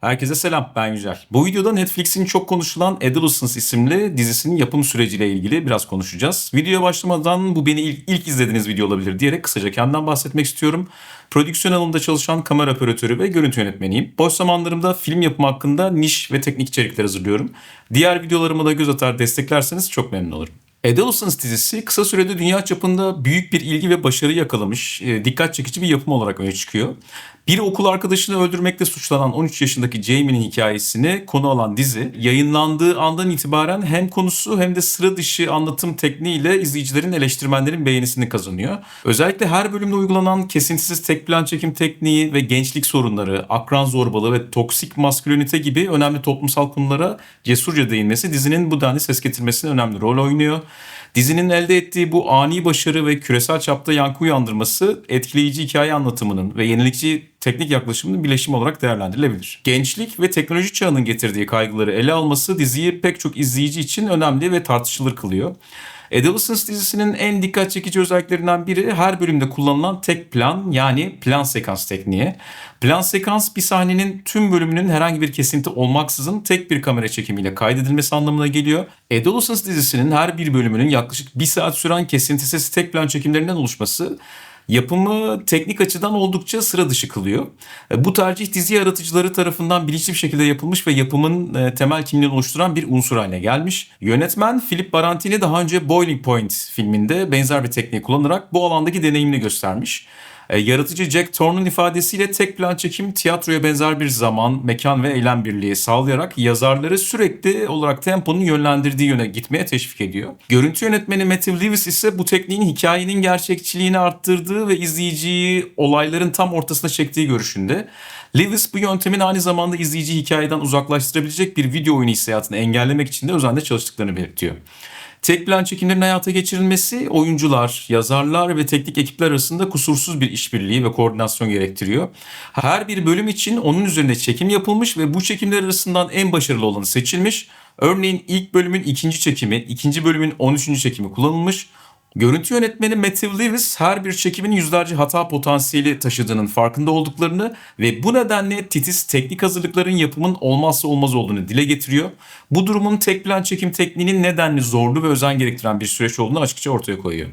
Herkese selam, ben Yücel. Bu videoda Netflix'in çok konuşulan Adolescence isimli dizisinin yapım süreciyle ilgili biraz konuşacağız. Videoya başlamadan bu beni ilk, ilk izlediğiniz video olabilir diyerek kısaca kendimden bahsetmek istiyorum. Prodüksiyon alanında çalışan kamera operatörü ve görüntü yönetmeniyim. Boş zamanlarımda film yapımı hakkında niş ve teknik içerikler hazırlıyorum. Diğer videolarıma da göz atar desteklerseniz çok memnun olurum. Adolescence dizisi kısa sürede dünya çapında büyük bir ilgi ve başarı yakalamış, e, dikkat çekici bir yapım olarak öne çıkıyor. Bir okul arkadaşını öldürmekle suçlanan 13 yaşındaki Jamie'nin hikayesini konu alan dizi, yayınlandığı andan itibaren hem konusu hem de sıra dışı anlatım tekniğiyle izleyicilerin, eleştirmenlerin beğenisini kazanıyor. Özellikle her bölümde uygulanan kesintisiz tek plan çekim tekniği ve gençlik sorunları, akran zorbalığı ve toksik maskülenite gibi önemli toplumsal konulara cesurca değinmesi dizinin bu denli ses getirmesine önemli rol oynuyor. Dizinin elde ettiği bu ani başarı ve küresel çapta yankı uyandırması etkileyici hikaye anlatımının ve yenilikçi teknik yaklaşımının birleşimi olarak değerlendirilebilir. Gençlik ve teknoloji çağının getirdiği kaygıları ele alması diziyi pek çok izleyici için önemli ve tartışılır kılıyor. Adolescence dizisinin en dikkat çekici özelliklerinden biri her bölümde kullanılan tek plan yani plan sekans tekniği. Plan sekans bir sahnenin tüm bölümünün herhangi bir kesinti olmaksızın tek bir kamera çekimiyle kaydedilmesi anlamına geliyor. Adolescence dizisinin her bir bölümünün yaklaşık bir saat süren kesintisiz tek plan çekimlerinden oluşması yapımı teknik açıdan oldukça sıra dışı kılıyor. E, Bu tercih dizi yaratıcıları tarafından bilinçli bir şekilde yapılmış ve yapımın e, temel kimliğini oluşturan bir unsur haline gelmiş. Yönetmen Philip Barantini daha önce Boiling Point filminde benzer bir tekniği kullanarak bu alandaki deneyimini göstermiş. E, Yaratıcı Jack Thorne'un ifadesiyle tek plan çekim tiyatroya benzer bir zaman, mekan ve eylem birliği sağlayarak yazarları sürekli olarak temponun yönlendirdiği yöne gitmeye teşvik ediyor. Görüntü yönetmeni Matthew Lewis ise bu tekniğin hikayenin gerçekçiliğini arttırdığı ve izleyiciyi olayların tam ortasına çektiği görüşünde. Lewis bu yöntemin aynı zamanda izleyiciyi hikayeden uzaklaştırabilecek bir video oyunu hissiyatını engellemek için de özenle çalıştıklarını belirtiyor. Tek plan çekimlerin hayata geçirilmesi oyuncular, yazarlar ve teknik ekipler arasında kusursuz bir işbirliği ve koordinasyon gerektiriyor. Her bir bölüm için onun üzerinde çekim yapılmış ve bu çekimler arasından en başarılı olanı seçilmiş. Örneğin ilk bölümün ikinci çekimi, ikinci bölümün 13. çekimi kullanılmış. Görüntü yönetmeni Matthew Lewis her bir çekimin yüzlerce hata potansiyeli taşıdığının farkında olduklarını ve bu nedenle titiz teknik hazırlıkların yapımın olmazsa olmaz olduğunu dile getiriyor. Bu durumun tek plan çekim tekniğinin nedenli zorlu ve özen gerektiren bir süreç olduğunu açıkça ortaya koyuyor.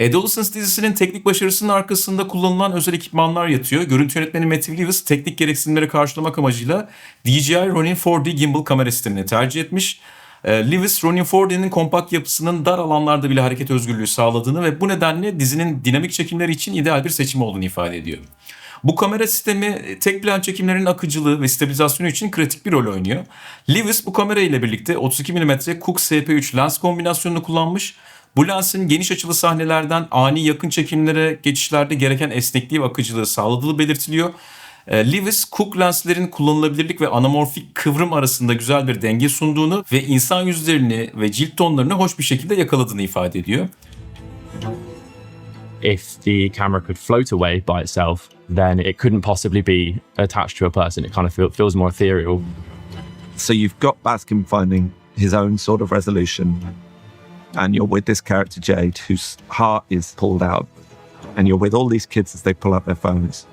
Adolescence dizisinin teknik başarısının arkasında kullanılan özel ekipmanlar yatıyor. Görüntü yönetmeni Matthew Lewis teknik gereksinimleri karşılamak amacıyla DJI Ronin 4D gimbal kamera sistemini tercih etmiş. Ee, Lewis, Ronin 4D'nin kompakt yapısının dar alanlarda bile hareket özgürlüğü sağladığını ve bu nedenle dizinin dinamik çekimleri için ideal bir seçim olduğunu ifade ediyor. Bu kamera sistemi tek plan çekimlerin akıcılığı ve stabilizasyonu için kritik bir rol oynuyor. Lewis bu kamera ile birlikte 32 mm Cook SP3 lens kombinasyonunu kullanmış. Bu lensin geniş açılı sahnelerden ani yakın çekimlere geçişlerde gereken esnekliği ve akıcılığı sağladığı belirtiliyor. E, Lewis, Cook lenslerin kullanılabilirlik ve anamorfik kıvrım arasında güzel bir denge sunduğunu ve insan yüzlerini ve cilt tonlarını hoş bir şekilde yakaladığını ifade ediyor. if the camera could float away by itself, then it couldn't possibly be attached to a person. It kind of feel, feels more ethereal. So you've got Baskin finding his own sort of resolution, and you're with this character Jade, whose heart is pulled out, and you're with all these kids as they pull out their phones,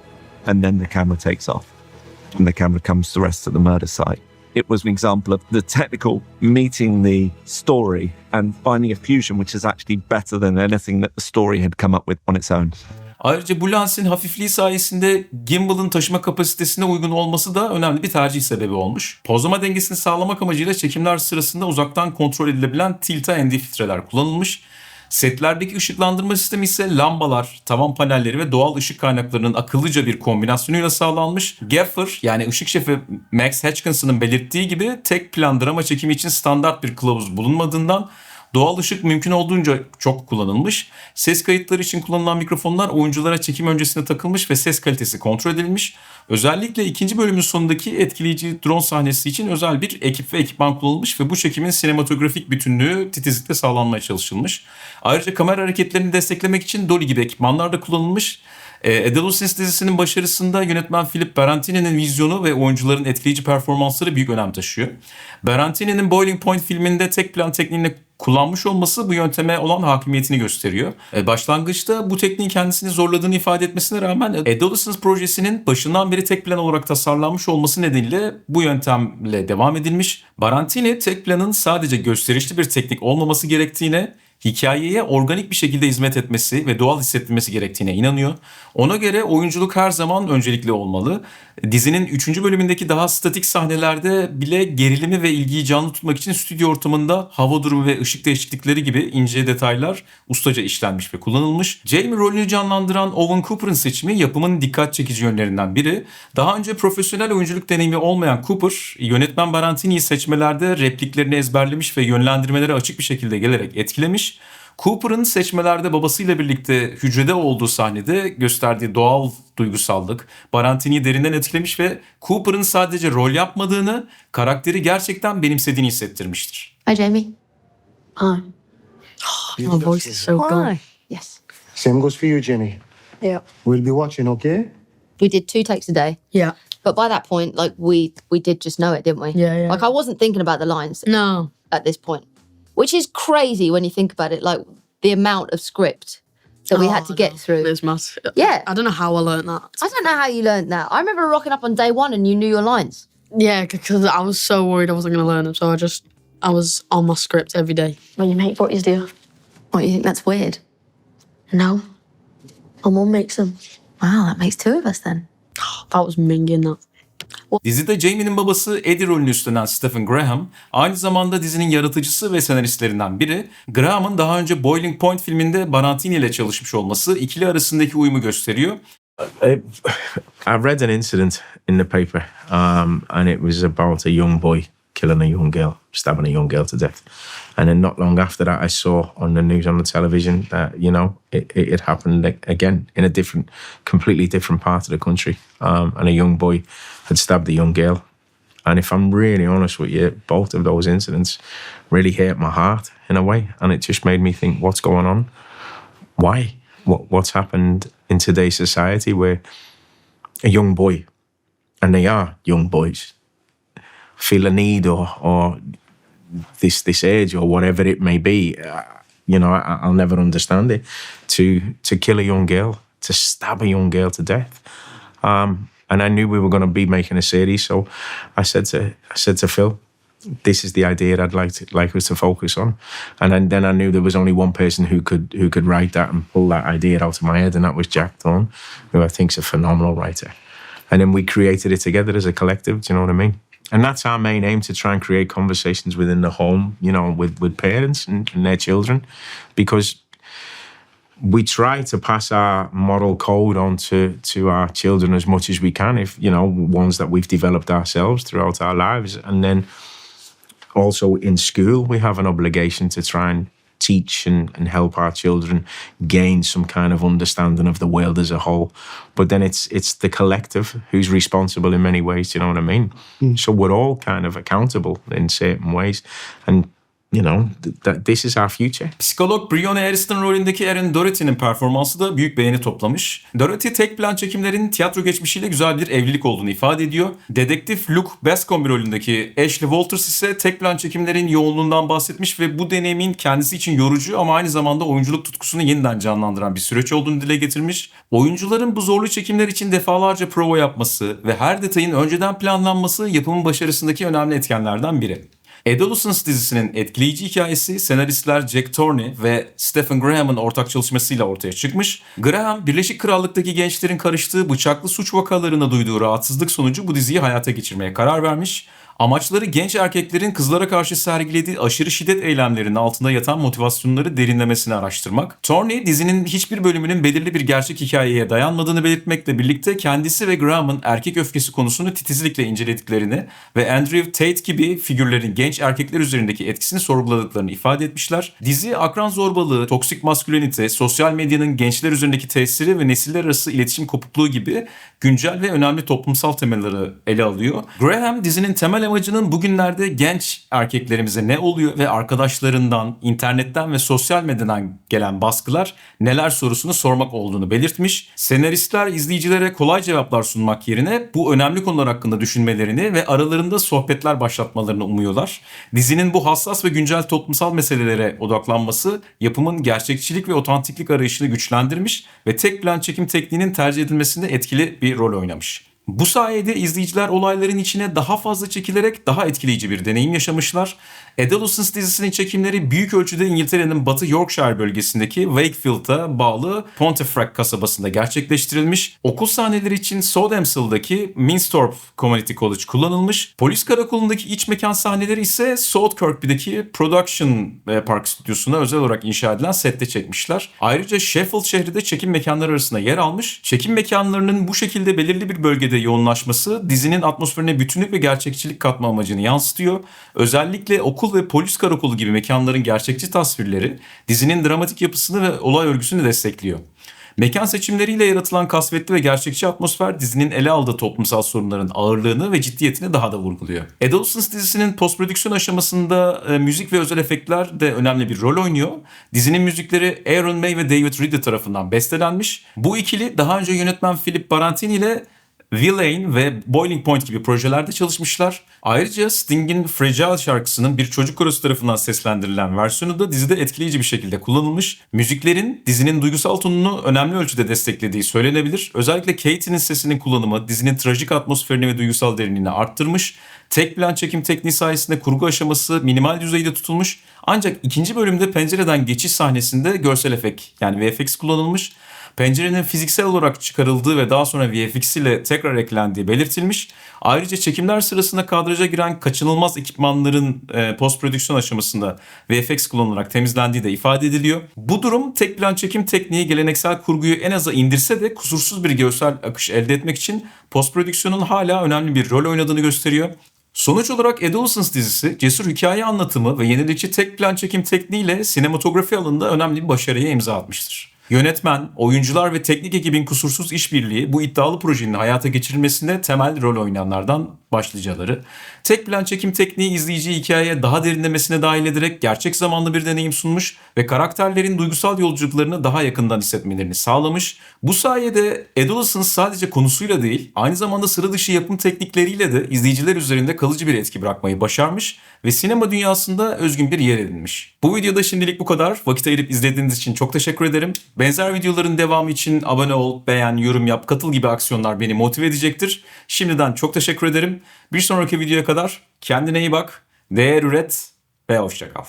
and then the camera takes off, and the camera comes to rest at the murder site. It was an example of the technical meeting the story and finding a fusion which is actually better than anything that the story had come up with on its own. Ayrıca bu lensin hafifliği sayesinde gimbal'ın taşıma kapasitesine uygun olması da önemli bir tercih sebebi olmuş. Pozlama dengesini sağlamak amacıyla çekimler sırasında uzaktan kontrol edilebilen tilta ND filtreler kullanılmış. Setlerdeki ışıklandırma sistemi ise lambalar, tavan panelleri ve doğal ışık kaynaklarının akıllıca bir kombinasyonuyla sağlanmış. Gaffer yani ışık şefi Max Hatchinson'ın belirttiği gibi tek plan drama çekimi için standart bir kılavuz bulunmadığından Doğal ışık mümkün olduğunca çok kullanılmış. Ses kayıtları için kullanılan mikrofonlar oyunculara çekim öncesinde takılmış ve ses kalitesi kontrol edilmiş. Özellikle ikinci bölümün sonundaki etkileyici drone sahnesi için özel bir ekip ve ekipman kullanılmış ve bu çekimin sinematografik bütünlüğü titizlikle sağlanmaya çalışılmış. Ayrıca kamera hareketlerini desteklemek için dolly gibi ekipmanlar da kullanılmış. E, Adolescence dizisinin başarısında yönetmen Philip Barantini'nin vizyonu ve oyuncuların etkileyici performansları büyük önem taşıyor. Barantini'nin Boiling Point filminde tek plan tekniğini kullanmış olması bu yönteme olan hakimiyetini gösteriyor. E, başlangıçta bu tekniğin kendisini zorladığını ifade etmesine rağmen Adolescence projesinin başından beri tek plan olarak tasarlanmış olması nedeniyle bu yöntemle devam edilmiş. Barantini tek planın sadece gösterişli bir teknik olmaması gerektiğine hikayeye organik bir şekilde hizmet etmesi ve doğal hissettirmesi gerektiğine inanıyor. Ona göre oyunculuk her zaman öncelikli olmalı. Dizinin 3. bölümündeki daha statik sahnelerde bile gerilimi ve ilgiyi canlı tutmak için stüdyo ortamında hava durumu ve ışık değişiklikleri gibi ince detaylar ustaca işlenmiş ve kullanılmış. Jamie rolünü canlandıran Owen Cooper'ın seçimi yapımın dikkat çekici yönlerinden biri. Daha önce profesyonel oyunculuk deneyimi olmayan Cooper, yönetmen Barantini'yi seçmelerde repliklerini ezberlemiş ve yönlendirmelere açık bir şekilde gelerek etkilemiş. Cooper'ın seçmelerde babasıyla birlikte hücrede olduğu sahnede gösterdiği doğal duygusallık Barantini'yi derinden etkilemiş ve Cooper'ın sadece rol yapmadığını, karakteri gerçekten benimsediğini hissettirmiştir. Hi, Jamie. Hi. My voice is so gone. Yes. Same goes for you, Jenny. Yeah. We'll be watching, okay? We did two takes a day, Yeah. but by that point, like we we did just know it, didn't we? Yeah, yeah. Like I wasn't thinking about the lines No. at this point, which is crazy when you think about it. Like the amount of script that we had to Oh, get no. through. It's mad. Uh, yeah. I don't know how I learned that. I don't know how you learned that. I remember rocking up on day one and you knew your lines. Yeah, because I was so worried I wasn't going to learn them. So I just, I was on my script every day. When you make footies, do you? What you think that's weird? No. My mum makes them. Wow, that makes two of us then. That was minging that. Dizide Jamie'nin babası Eddie rolünü üstlenen Stephen Graham, aynı zamanda dizinin yaratıcısı ve senaristlerinden biri. Graham'ın daha önce Boiling Point filminde Barantini ile çalışmış olması ikili arasındaki uyumu gösteriyor. I read an incident in the paper, um, and it was about a young boy killing a young girl, stabbing a young girl to death. And then not long after that, I saw on the news on the television that you know it, it, happened again in a different, completely different part of the country, um, and a young boy had stabbed a young girl. And if I'm really honest with you, both of those incidents really hurt my heart in a way, and it just made me think, what's going on? Why? What what's happened in today's society where a young boy, and they are young boys, feel a need or or this this age or whatever it may be, uh, you know, I, I'll never understand it. To to kill a young girl, to stab a young girl to death, um, and I knew we were going to be making a series, so I said to I said to Phil, this is the idea I'd like to like us to focus on. And then, then I knew there was only one person who could who could write that and pull that idea out of my head, and that was Jack Thorne, who I think's a phenomenal writer. And then we created it together as a collective. Do you know what I mean? And that's our main aim to try and create conversations within the home, you know, with with parents and, and their children, because we try to pass our moral code on to, to our children as much as we can if you know ones that we've developed ourselves throughout our lives. And then also in school we have an obligation to try and teach and, and help our children gain some kind of understanding of the world as a whole. But then it's it's the collective who's responsible in many ways you know what i mean? Hmm. So we're all kind of accountable in certain ways. And you know th- that this is our future Psikolog Breonna Ariston rolündeki Erin Doherty'nin performansı da büyük beğeni toplamış. Doherty tek plan çekimlerin tiyatro geçmişiyle güzel bir evlilik olduğunu ifade ediyor. Dedektif Luke Bascombe rolündeki Ashley Walters ise tek plan çekimlerin yoğunluğundan bahsetmiş ve bu deneyimin kendisi için yorucu ama aynı zamanda oyunculuk tutkusunu yeniden canlandıran bir süreç olduğunu dile getirmiş. Oyuncuların bu zorlu çekimler için defalarca prova yapması ve her detayın önceden planlanması yapımın başarısındaki önemli etkenlerden biri. Adolescence dizisinin etkileyici hikayesi senaristler Jack Torney ve Stephen Graham'ın ortak çalışmasıyla ortaya çıkmış. Graham, Birleşik Krallık'taki gençlerin karıştığı bıçaklı suç vakalarına duyduğu rahatsızlık sonucu bu diziyi hayata geçirmeye karar vermiş. Amaçları genç erkeklerin kızlara karşı sergilediği aşırı şiddet eylemlerinin altında yatan motivasyonları derinlemesine araştırmak. Torney dizinin hiçbir bölümünün belirli bir gerçek hikayeye dayanmadığını belirtmekle birlikte kendisi ve Graham'ın erkek öfkesi konusunu titizlikle incelediklerini ve Andrew Tate gibi figürlerin genç erkekler üzerindeki etkisini sorguladıklarını ifade etmişler. Dizi akran zorbalığı, toksik maskülenite, sosyal medyanın gençler üzerindeki tesiri ve nesiller arası iletişim kopukluğu gibi güncel ve önemli toplumsal temelleri ele alıyor. Graham dizinin temel sinemacının bugünlerde genç erkeklerimize ne oluyor ve arkadaşlarından, internetten ve sosyal medyadan gelen baskılar neler sorusunu sormak olduğunu belirtmiş. Senaristler izleyicilere kolay cevaplar sunmak yerine bu önemli konular hakkında düşünmelerini ve aralarında sohbetler başlatmalarını umuyorlar. Dizinin bu hassas ve güncel toplumsal meselelere odaklanması yapımın gerçekçilik ve otantiklik arayışını güçlendirmiş ve tek plan çekim tekniğinin tercih edilmesinde etkili bir rol oynamış. Bu sayede izleyiciler olayların içine daha fazla çekilerek daha etkileyici bir deneyim yaşamışlar. Adolescence dizisinin çekimleri büyük ölçüde İngiltere'nin Batı Yorkshire bölgesindeki Wakefield'a bağlı Pontefract kasabasında gerçekleştirilmiş. Okul sahneleri için Southampton'daki Minstorp Community College kullanılmış. Polis karakolundaki iç mekan sahneleri ise South Kirkby'deki Production e, Park stüdyosuna özel olarak inşa edilen sette çekmişler. Ayrıca Sheffield şehri de çekim mekanları arasında yer almış. Çekim mekanlarının bu şekilde belirli bir bölgede yoğunlaşması dizinin atmosferine bütünlük ve gerçekçilik katma amacını yansıtıyor. Özellikle okul ve polis karakolu gibi mekanların gerçekçi tasvirleri dizinin dramatik yapısını ve olay örgüsünü destekliyor. Mekan seçimleriyle yaratılan kasvetli ve gerçekçi atmosfer dizinin ele aldığı toplumsal sorunların ağırlığını ve ciddiyetini daha da vurguluyor. Adolescence dizisinin post prodüksiyon aşamasında e, müzik ve özel efektler de önemli bir rol oynuyor. Dizinin müzikleri Aaron May ve David Ridley tarafından bestelenmiş. Bu ikili daha önce yönetmen Philip Barantini ile Villain ve Boiling Point gibi projelerde çalışmışlar. Ayrıca Sting'in Fragile şarkısının bir çocuk korosu tarafından seslendirilen versiyonu da dizide etkileyici bir şekilde kullanılmış. Müziklerin dizinin duygusal tonunu önemli ölçüde desteklediği söylenebilir. Özellikle Katie'nin sesinin kullanımı dizinin trajik atmosferini ve duygusal derinliğini arttırmış. Tek plan çekim tekniği sayesinde kurgu aşaması minimal düzeyde tutulmuş. Ancak ikinci bölümde pencereden geçiş sahnesinde görsel efekt yani VFX kullanılmış. Pencerenin fiziksel olarak çıkarıldığı ve daha sonra VFX ile tekrar eklendiği belirtilmiş. Ayrıca çekimler sırasında kadraja giren kaçınılmaz ekipmanların e, post prodüksiyon aşamasında VFX kullanılarak temizlendiği de ifade ediliyor. Bu durum tek plan çekim tekniği geleneksel kurguyu en aza indirse de kusursuz bir görsel akış elde etmek için post prodüksiyonun hala önemli bir rol oynadığını gösteriyor. Sonuç olarak Adolescence dizisi cesur hikaye anlatımı ve yenilikçi tek plan çekim tekniğiyle sinematografi alanında önemli bir başarıya imza atmıştır. Yönetmen, oyuncular ve teknik ekibin kusursuz işbirliği bu iddialı projenin hayata geçirilmesinde temel rol oynayanlardan başlıcaları. Tek plan çekim tekniği izleyiciyi hikayeye daha derinlemesine dahil ederek gerçek zamanlı bir deneyim sunmuş ve karakterlerin duygusal yolculuklarını daha yakından hissetmelerini sağlamış. Bu sayede Adolescence sadece konusuyla değil, aynı zamanda sıra dışı yapım teknikleriyle de izleyiciler üzerinde kalıcı bir etki bırakmayı başarmış ve sinema dünyasında özgün bir yer edinmiş. Bu videoda şimdilik bu kadar. Vakit ayırıp izlediğiniz için çok teşekkür ederim. Benzer videoların devamı için abone ol, beğen, yorum yap, katıl gibi aksiyonlar beni motive edecektir. Şimdiden çok teşekkür ederim. Bir sonraki videoya kadar kendine iyi bak, değer üret ve hoşça kal.